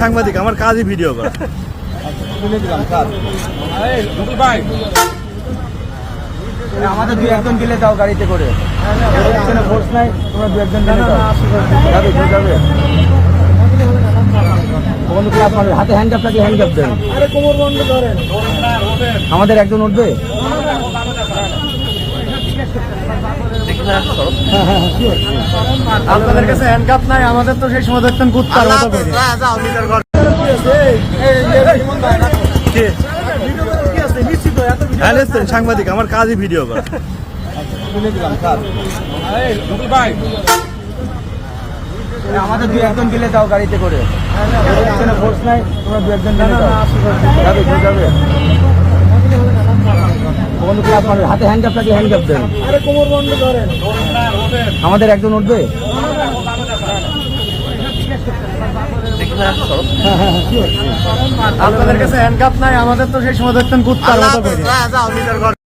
সাংবাদিক, আমার কাজই ভিডিও করা। আমাদের একজন গেলে যাও গাড়িতে নাই, তোমরা দু একজন যাবে হাতে হ্যান্ড আমাদের একজন উঠবে? আপনাদের কাছে হ্যান্ডকাপ নাই আমাদের তো সেই সময় দেখতেন কুত্তার মতো করে। সাংবাদিক আমার কাজই ভিডিও করা। আমাদের দুই একজন গেলে যাও গাড়িতে করে। ফোর্স নাই তোমরা দু একজন যাও যাবে যাবে? বন্ধু আপনার হাতে হ্যান্ড কাপ হ্যান্ডকাপ হ্যান্ড দেন আমাদের একজন উঠবে? আপনাদের কাছে হ্যান্ডকাপ নাই আমাদের তো সেই সময় দেখতেন কুত্তার মতো করে।